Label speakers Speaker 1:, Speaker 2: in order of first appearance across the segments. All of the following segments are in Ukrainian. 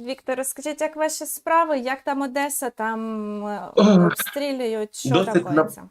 Speaker 1: Віктор, скажіть, як ваші справи? Як там Одеса? Там е, обстрілюють? Що
Speaker 2: досить
Speaker 1: там
Speaker 2: нап-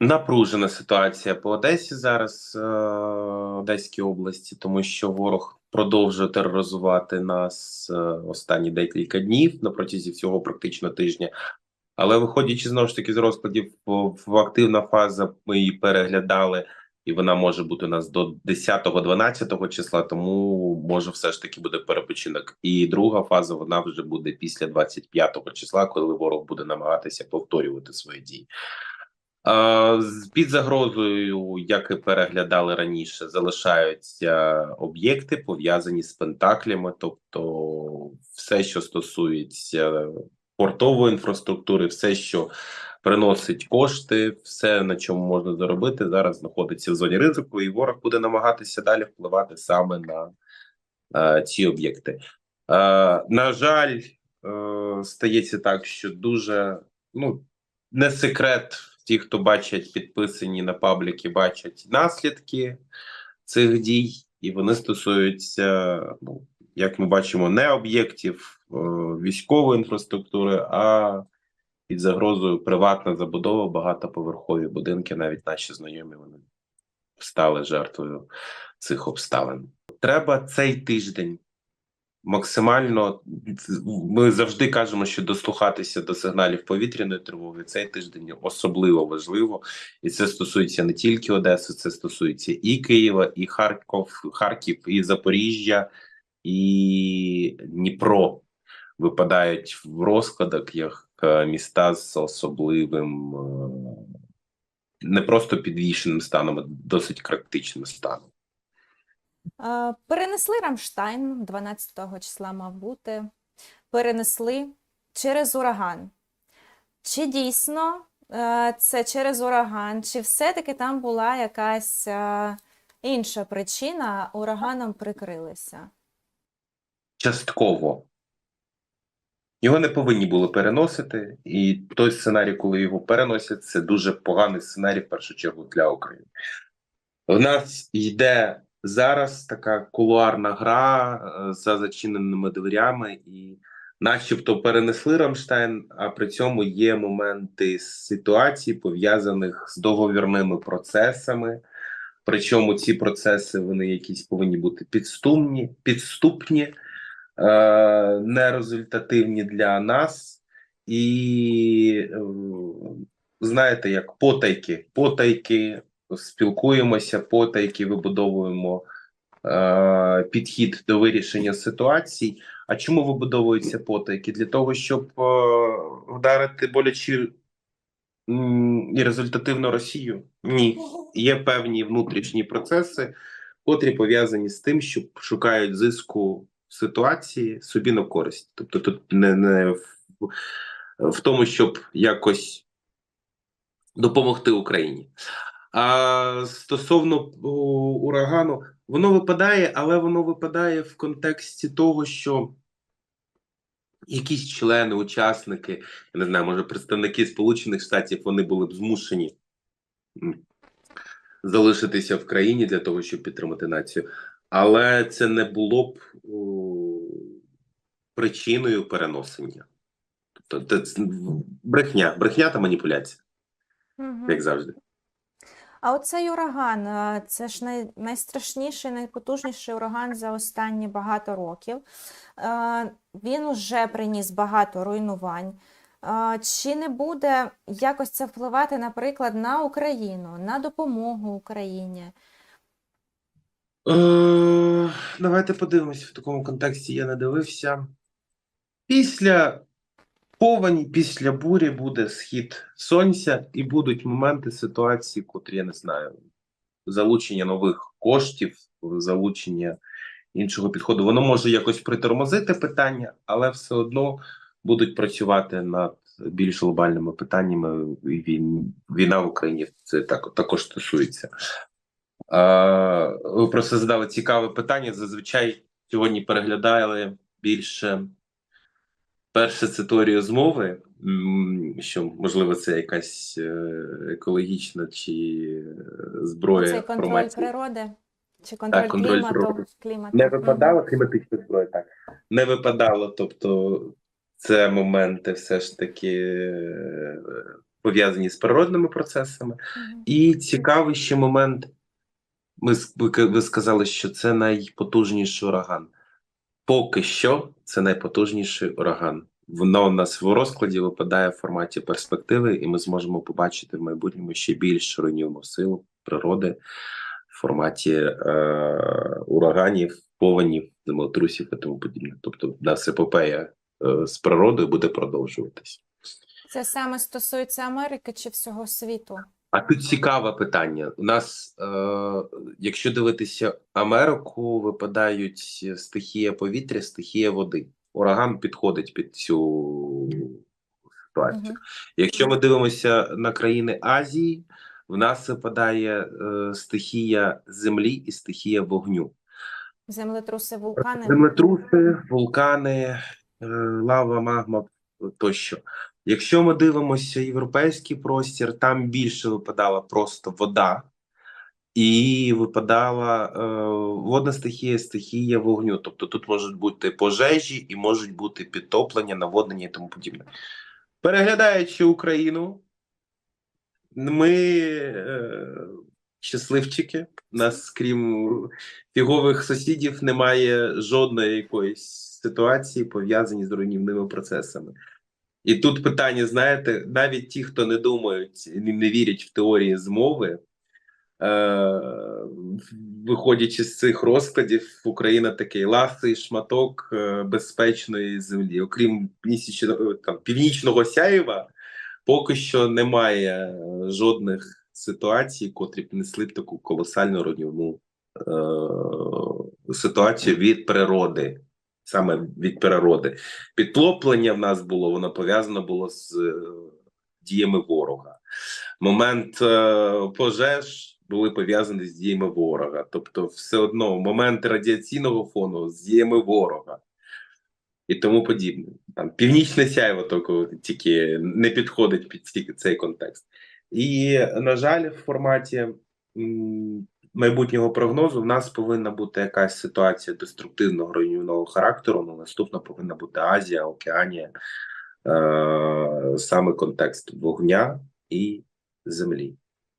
Speaker 2: Напружена ситуація по Одесі зараз, е, Одеській області, тому що ворог продовжує тероризувати нас е, останні декілька днів на протязі всього практично тижня. Але виходячи знову ж таки з розкладів, в активна фаза ми її переглядали, і вона може бути у нас до 10-12 числа, тому може все ж таки буде перепочинок. І друга фаза вона вже буде після 25 числа, коли ворог буде намагатися повторювати свої дії. Під загрозою, як і переглядали раніше, залишаються об'єкти пов'язані з пентаклями, тобто все, що стосується портової інфраструктури, все, що приносить кошти, все, на чому можна заробити, зараз знаходиться в зоні ризику, і ворог буде намагатися далі впливати саме на е, ці об'єкти. Е, на жаль, е, стається так, що дуже ну не секрет. Ті, хто бачать підписані на пабліки, бачать наслідки цих дій, і вони стосуються, ну як ми бачимо, не об'єктів е, військової інфраструктури, а під загрозою приватна забудова, багатоповерхові будинки. Навіть наші знайомі вони стали жертвою цих обставин. Треба цей тиждень максимально ми завжди кажемо, що дослухатися до сигналів повітряної тривоги цей тиждень особливо важливо, і це стосується не тільки Одеси, це стосується і Києва, і Харків, Харків, і Запоріжжя, і Дніпро випадають в розкладах як міста з особливим е, не просто підвішеним станом, а досить критичним станом.
Speaker 1: Е, Перенесли Рамштайн 12 числа мав бути. Перенесли через ураган. Чи дійсно е, це через ураган, чи все-таки там була якась е, інша причина, ураганом прикрилися?
Speaker 2: частково. Його не повинні були переносити, і той сценарій, коли його переносять, це дуже поганий сценарій в першу чергу для України. В нас йде зараз така кулуарна гра е, за зачиненими дверями, і начебто перенесли Рамштайн, а при цьому є моменти ситуацій, пов'язаних з договірними процесами. Причому ці процеси вони якісь повинні бути підступні, підступні нерезультативні для нас, і е, знаєте, як потайки, потайки спілкуємося, потайки вибудовуємо е, підхід до вирішення ситуацій. А чому вибудовуються потайки? Для того, щоб е, вдарити боляче і результативно Росію? Ні, є певні внутрішні процеси, котрі пов'язані з тим, що шукають зиску ситуації собі на користь. Тобто тут не, не в, в тому, щоб якось допомогти Україні. А стосовно урагану, воно випадає, але воно випадає в контексті того, що якісь члени, учасники, я не знаю, може представники Сполучених Штатів вони були б змушені залишитися в країні для того, щоб підтримати націю. Але це не було б о, причиною переносення. Тобто це брехня, брехня та маніпуляція,
Speaker 1: Мгм.
Speaker 2: як завжди.
Speaker 1: А оцей ураган, е, це ж най, найстрашніший, найпотужніший ураган за останні багато років. Е, Він вже приніс багато руйнувань. Е, Чи не буде якось це впливати, наприклад, на Україну, на допомогу Україні?
Speaker 2: Е, давайте подивимось в такому контексті. Я не дивився. Після повені, після бурі буде схід сонця, і будуть моменти ситуації, котрі я не знаю, залучення нових коштів, залучення іншого підходу. Воно може якось притормозити питання, але все одно будуть працювати над більш глобальними питаннями. Війна в Україні це так, також стосується. Ви просто задали цікаве питання. Зазвичай сьогодні переглядали більше перше циторію змови, м, що можливо це якась е, екологічна чи е, зброя
Speaker 1: Цей контроль
Speaker 2: інформації.
Speaker 1: природи? Чи контроль,
Speaker 2: контроль
Speaker 1: клімату,
Speaker 2: природи.
Speaker 1: клімату.
Speaker 2: Не випадало кліматична зброя, так. Не випадало, тобто це моменти все ж таки е, пов'язані з природними процесами.
Speaker 1: Мгм.
Speaker 2: І цікавий ще момент. Ми ви, сказали, що це найпотужніший ураган. Поки що це найпотужніший ураган. Воно у нас в розкладі випадає в форматі перспективи, і ми зможемо побачити в майбутньому ще більш руйнівну силу природи в форматі е, ураганів, повенів, землетрусів і тому подібне. Тобто, нас епопея е, з природою буде продовжуватись.
Speaker 1: Це саме стосується Америки чи всього світу?
Speaker 2: А тут цікаве питання. У нас, е, якщо дивитися Америку, випадають стихія повітря, стихія води. Ураган підходить під цю ситуацію.
Speaker 1: Мгм.
Speaker 2: Якщо ми дивимося на країни Азії, в нас випадає е, стихія землі і стихія вогню.
Speaker 1: Землетруси, вулкани.
Speaker 2: Землетруси, вулкани, е, лава, магма тощо. Якщо ми дивимося європейський простір, там більше випадала просто вода, і випадала е, водна стихія, стихія вогню. Тобто тут можуть бути пожежі і можуть бути підтоплення, наводнення і тому подібне. Переглядаючи Україну, ми е, щасливчики. Нас, крім фігових сусідів, немає жодної якоїсь ситуації, пов'язані з руйнівними процесами. І тут питання: знаєте, навіть ті, хто не думають і не вірять в теорії змови, е, виходячи з цих розкладів, Україна такий ласий шматок е, безпечної землі. Окрім місячного там північного сяєва, поки що немає е, жодних ситуацій, котрі б несли б таку колосальну руйнівну е, ситуацію від природи. Саме від природи. Підтоплення в нас було, воно пов'язано було з е, діями ворога. Момент е, пожеж були пов'язані з діями ворога. Тобто, все одно момент радіаційного фону з діями ворога і тому подібне. Там північне сяйво тільки, тільки не підходить під цей контекст. І, на жаль, в форматі майбутнього прогнозу в нас повинна бути якась ситуація деструктивного руйнівного характеру. Ну, наступна повинна бути Азія, Океанія, е, саме контекст вогня і землі.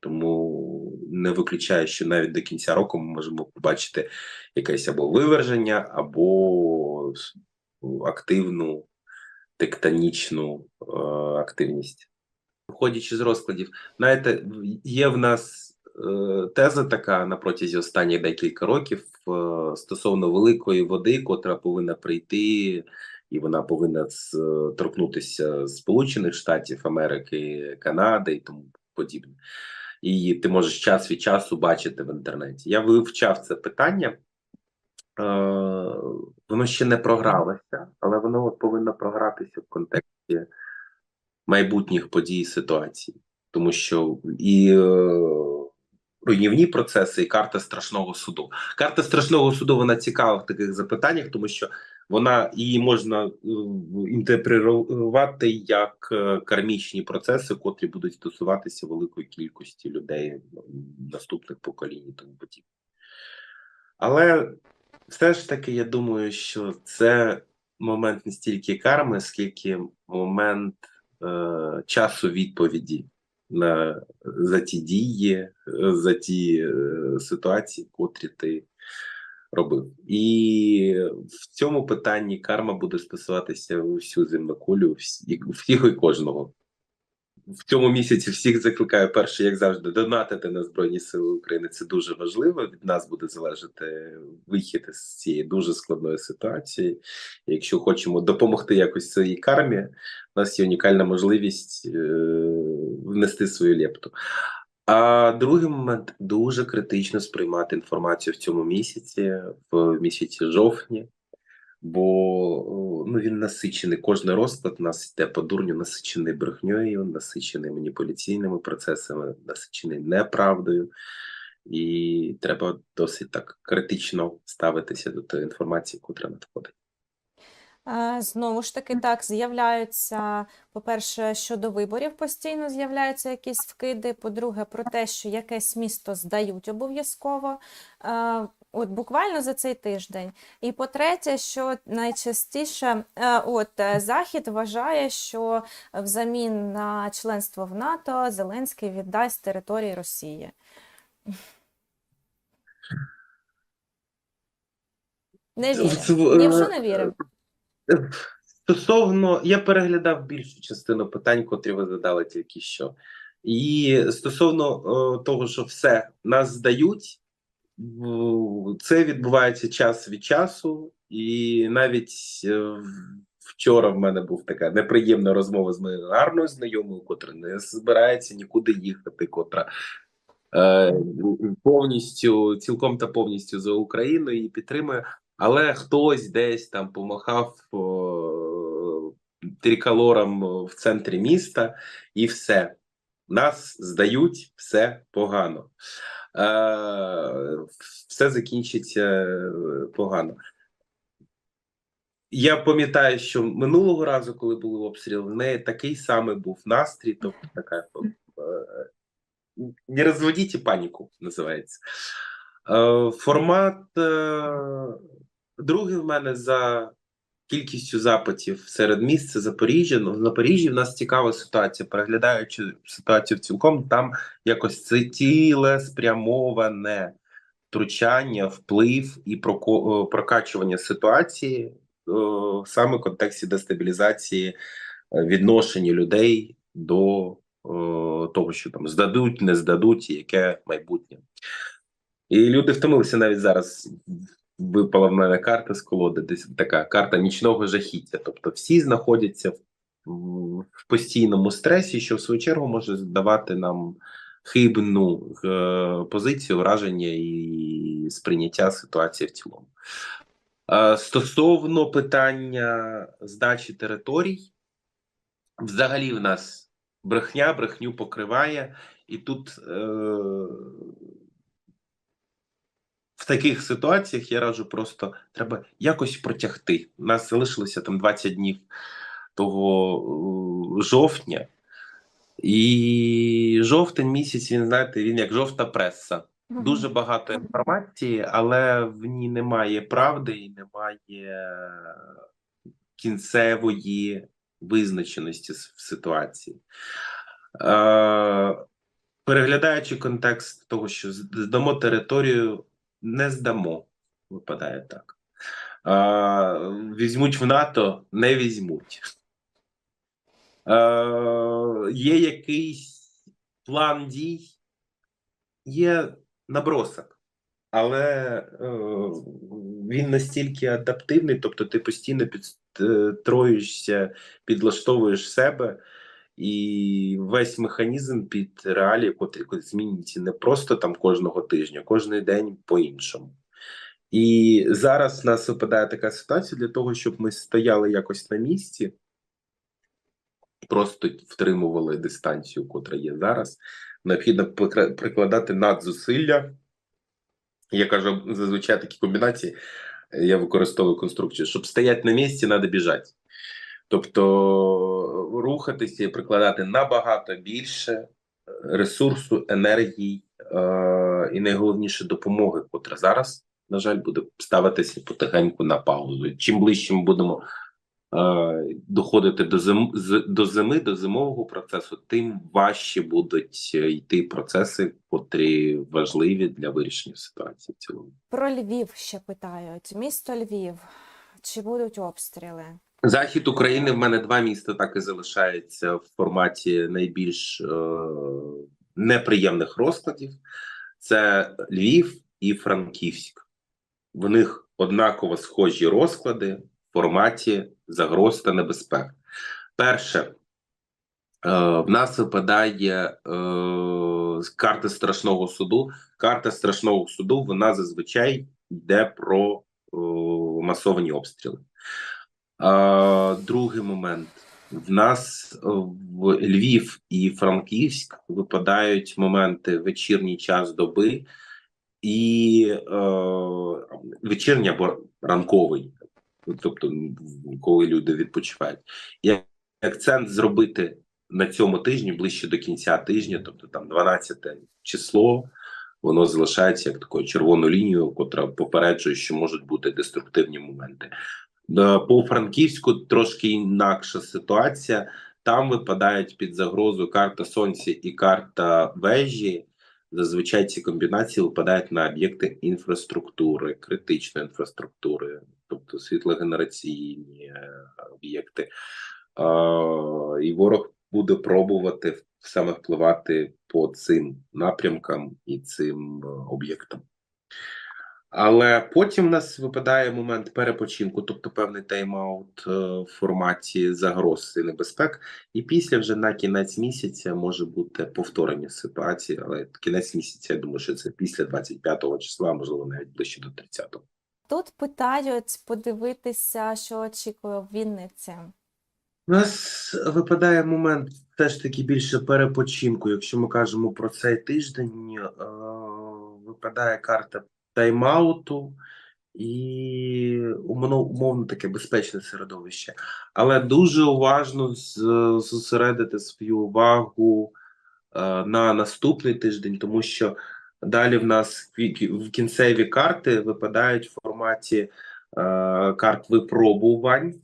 Speaker 2: Тому не виключаю, що навіть до кінця року ми можемо побачити якесь або виверження, або активну тектонічну е, активність. Виходячи з розкладів, знаєте, є в нас теза така на протязі останніх декілька років е, стосовно великої води, котра повинна прийти, і вона повинна торкнутися Сполучених Штатів Америки, Канади і тому подібне. І ти можеш час від часу бачити в інтернеті. Я вивчав це питання. Е, воно ще не програлося, але воно повинно програтися в контексті майбутніх подій і ситуацій, тому що і е, руйнівні процеси, і карта страшного суду. Карта страшного суду вона цікава в таких запитаннях, тому що вона її можна е, інтерпретувати як е, кармічні процеси, котрі будуть стосуватися великої кількості людей ну, наступних поколінь і тому подібне. Але все ж таки, я думаю, що це момент не стільки карми, скільки момент е, часу відповіді на за ті дії, за ті е, ситуації, котрі ти робив. І в цьому питанні карма буде стосуватися усю земнокулю, всі- всіх і кожного. В цьому місяці всіх закликаю перше, як завжди, донатити на Збройні Сили України. Це дуже важливо. Від нас буде залежати вихід з цієї дуже складної ситуації. Якщо хочемо допомогти якось своїй кармі, у нас є унікальна можливість е, внести свою лепту. А другий момент дуже критично сприймати інформацію в цьому місяці, в місяці жовтні, бо ну, він насичений. Кожний розклад у нас йде по дурню, насичений брехньою, насичений маніпуляційними процесами, насичений неправдою. І треба досить так критично ставитися до тої інформації, котра надходить.
Speaker 1: Е, Знову ж таки, так, з'являються, по-перше, щодо виборів постійно з'являються якісь вкиди. По-друге, про те, що якесь місто здають обов'язково. е, От буквально за цей тиждень. І по-третє, що найчастіше е, от Захід вважає, що взамін на членство в НАТО Зеленський віддасть території Росії. Не вірю.
Speaker 2: Е,
Speaker 1: Ні, вже не вірю.
Speaker 2: Стосовно, я переглядав більшу частину питань, котрі ви задали тільки що. І стосовно е, того, що все нас здають, це відбувається час від часу, і навіть е, вчора в мене був така неприємна розмова з моєю гарною знайомою, котра не збирається нікуди їхати, котра е, повністю, цілком та повністю за Україну і підтримує. Але хтось десь там помахав о, триколором в центрі міста, і все. Нас здають, все погано. Е, все закінчиться е, погано. Я пам'ятаю, що минулого разу, коли були обстріли, в неї такий самий був настрій, тобто така е, не розводіть паніку, називається. Е, формат е, другий в мене за кількістю запитів серед міст це Запоріжжя. Ну, в Запоріжжі в нас цікава ситуація. Переглядаючи ситуацію цілком, там якось це ціле спрямоване втручання, вплив і е, прокачування ситуації е, саме в контексті дестабілізації е, відношення людей до того, що там здадуть, не здадуть, і яке майбутнє. І люди втомилися навіть зараз. Випала в мене карта з колоди, десь така карта нічного жахіття. Тобто всі знаходяться в, в постійному стресі, що в свою чергу може давати нам хибну е, позицію, враження і сприйняття ситуації в цілому. Е, стосовно питання здачі територій, взагалі в нас брехня брехню покриває, і тут е, таких ситуаціях я раджу просто треба якось протягти. У нас залишилося там 20 днів того е, жовтня. І жовтень місяць, він знаєте, він як жовта преса. Дуже багато інформації, але в ній немає правди і немає кінцевої визначеності в ситуації. Е, переглядаючи контекст того, що здамо територію, не здамо, випадає так. Е, візьмуть в НАТО, не візьмуть. Е, є якийсь план дій, є набросок, але е, він настільки адаптивний, тобто ти постійно підстроюєшся, підлаштовуєш себе, і весь механізм під реалії, котрі змінюються не просто там кожного тижня, кожен день по-іншому. І зараз в нас випадає така ситуація для того, щоб ми стояли якось на місці, просто втримували дистанцію, котра є зараз. Необхідно прикладати надзусилля. Я кажу, зазвичай такі комбінації я використовую конструкцію, щоб стояти на місці, треба біжати. Тобто рухатися і прикладати набагато більше ресурсу, енергії е- і найголовніше допомоги, котра зараз, на жаль, буде ставитися потихеньку на паузу. Чим ближче ми будемо е, доходити до зим, з, до зими, до зимового процесу, тим важче будуть е, йти процеси, котрі важливі для вирішення ситуації в цілому.
Speaker 1: Про Львів ще питають. Місто Львів. Чи будуть обстріли?
Speaker 2: Захід України в мене два міста так і залишається в форматі найбільш е, неприємних розкладів: це Львів і Франківськ. В них однаково схожі розклади в форматі загроз та небезпек. Перше, е, в нас випадає е, з карти страшного суду. Карта страшного суду вона зазвичай йде про е, масовані обстріли. А, другий момент. В нас е, в Львів і Франківськ випадають моменти вечірній час доби і е, вечірній або ранковий. тобто коли люди відпочивають. І акцент зробити на цьому тижні ближче до кінця тижня, тобто там 12 число, воно залишається як такою червоною лінією, котра попереджує, що можуть бути деструктивні моменти. Е, По Франківську трошки інакша ситуація. Там випадають під загрозу карта Сонця і карта вежі. Зазвичай ці комбінації випадають на об'єкти інфраструктури, критичної інфраструктури, тобто світлогенераційні е, об'єкти. Е, І ворог буде пробувати саме впливати по цим напрямкам і цим об'єктам. Але потім в нас випадає момент перепочинку, тобто певний тайм-аут е, в форматі загроз і небезпек. І після вже на кінець місяця може бути повторення ситуації, але кінець місяця, я думаю, що це після 25 числа, можливо, навіть ближче до 30-го.
Speaker 1: Тут питають подивитися, що очікує в Вінниці.
Speaker 2: У нас випадає момент теж таки більше перепочинку. Якщо ми кажемо про цей тиждень, е, випадає карта тайм-ауту і умовно, таке безпечне середовище. Але дуже уважно зосередити свою увагу е, на наступний тиждень, тому що далі в нас в кінцеві карти випадають в форматі е, карт випробувань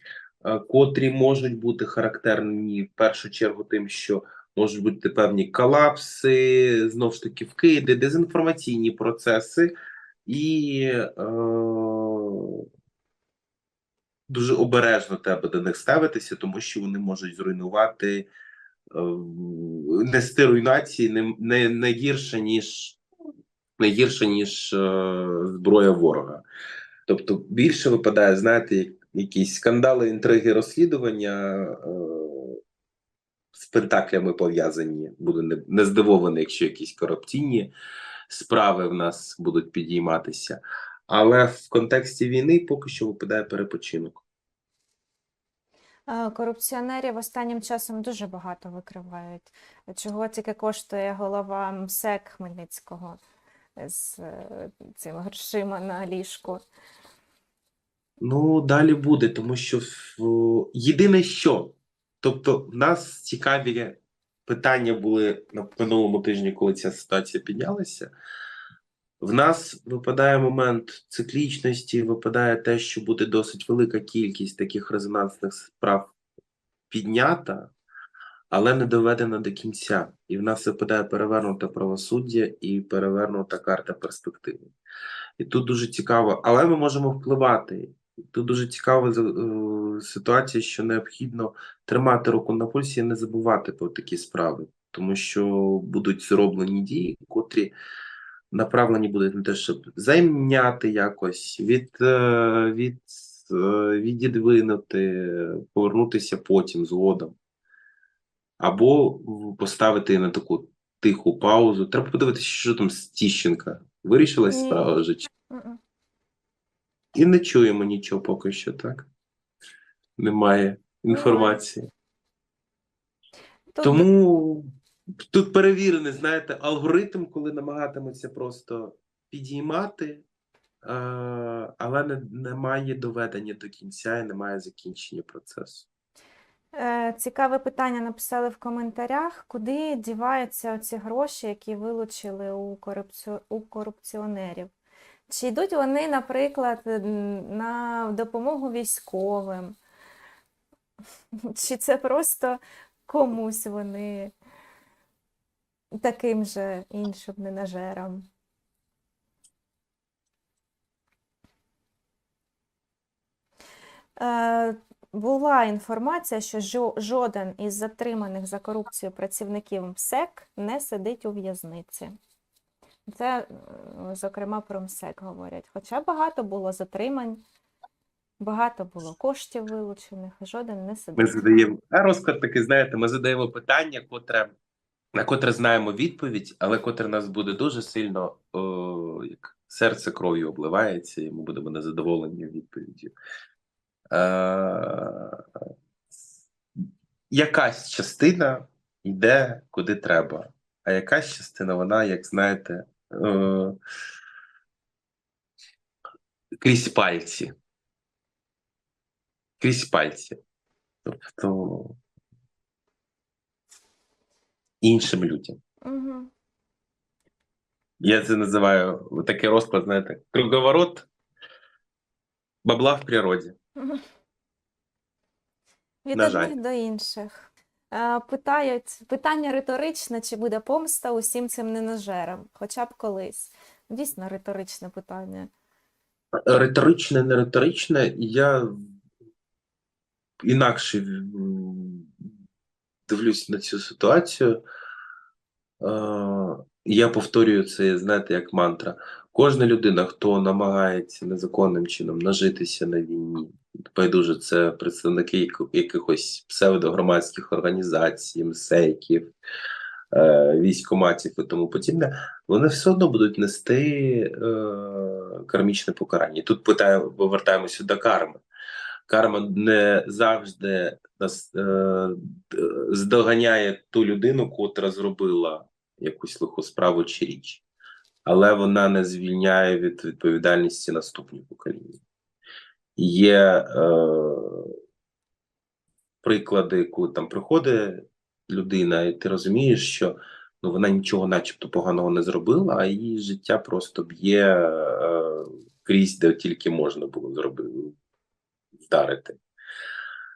Speaker 2: е, котрі можуть бути характерні в першу чергу тим, що можуть бути певні колапси, знову ж таки, вкиди, дезінформаційні процеси, і е, дуже обережно треба до них ставитися, тому що вони можуть зруйнувати, е, нести руйнації не, не, не гірше, ніж не гірше, ніж е, зброя ворога. Тобто більше випадає, знаєте, якісь скандали, інтриги, розслідування е, з пентаклями пов'язані. Буду не, не здивований, якщо якісь корупційні справи в нас будуть підійматися. Але в контексті війни поки що випадає перепочинок.
Speaker 1: Корупціонерів останнім часом дуже багато викривають. Чого тільки коштує голова МСЕК Хмельницького з е, цими грошима на ліжку.
Speaker 2: Ну, далі буде, тому що єдине що. Тобто, в нас цікаві питання були на минулому тижні, коли ця ситуація піднялася. В нас випадає момент циклічності, випадає те, що буде досить велика кількість таких резонансних справ піднята, але не доведена до кінця. І в нас випадає перевернуте правосуддя і перевернута карта перспективи. І тут дуже цікаво, але ми можемо впливати. Тут дуже цікава е, ситуація, що необхідно тримати руку на пульсі і не забувати про такі справи, тому що будуть зроблені дії, котрі направлені будуть на те, щоб зайняти якось, від, е, від, е, відідвинути, повернутися потім згодом, або поставити на таку тиху паузу. Треба подивитися, що там з Тіщенка. Вирішилась справа вже. І не чуємо нічого поки що, так? Немає інформації.
Speaker 1: Тут
Speaker 2: Тому тут перевірений, знаєте, алгоритм, коли намагатимуться просто підіймати, але не, немає доведення до кінця і немає закінчення процесу.
Speaker 1: Е, Цікаве питання написали в коментарях, куди діваються ці гроші, які вилучили у корупціонерів? Чи йдуть вони, наприклад, на допомогу військовим? Чи це просто комусь вони таким же іншим ненажерам? Е, Була інформація, що жоден із затриманих за корупцію працівників МСЕК не сидить у в'язниці. Це, е, зокрема, про МСЕК говорять. Хоча багато було затримань, багато було коштів вилучених, жоден не
Speaker 2: Ми задаємо розклад такий, знаєте, ми задаємо питання, котре, на котре знаємо відповідь, але котре нас буде дуже сильно о, як серце кров'ю обливається, і ми будемо незадоволені відповіддю. Е, якась частина йде куди треба, а якась частина, вона, як знаєте, крізь пальці. крізь пальці. Тобто іншим людям.
Speaker 1: Угу.
Speaker 2: Я це називаю такий розклад, знаєте, круговорот бабла в природі.
Speaker 1: Від
Speaker 2: На жаль.
Speaker 1: одних до інших. Е, Питають, питання риторичне, чи буде помста усім цим ненажерам, хоча б колись. Дійсно риторичне питання.
Speaker 2: Риторичне, не риторичне, я інакше дивлюсь на цю ситуацію. Е, Я повторюю це, знаєте, як мантра. Кожна людина, хто намагається незаконним чином нажитися на війні, байдуже це представники якихось псевдогромадських організацій, МСЕКів, е, військоматів і тому подібне, вони все одно будуть нести е, кармічне покарання. Тут питаю, повертаємося до карми. Карма не завжди нас е, здоганяє ту людину, котра зробила якусь лиху справу чи річ, але вона не звільняє від відповідальності наступні покоління. Є е, приклади, коли там приходить людина, і ти розумієш, що ну, вона нічого, начебто, поганого не зробила, а її життя просто б'є е, крізь, де тільки можна було зробити, вдарити.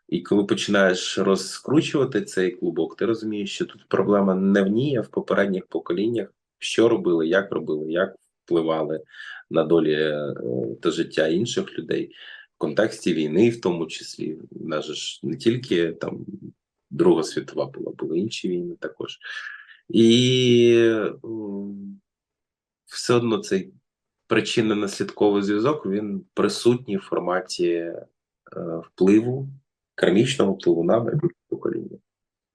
Speaker 2: І коли починаєш розкручувати цей клубок, ти розумієш, що тут проблема не в ній, а в попередніх поколіннях, що робили, як робили, як впливали на долі е, та життя інших людей в контексті війни, в тому числі. Нас ж не тільки там Друга світова була, були інші війни також. І все одно цей причинно-наслідковий зв'язок він присутній в форматі е, впливу, кармічного впливу на майбутнє.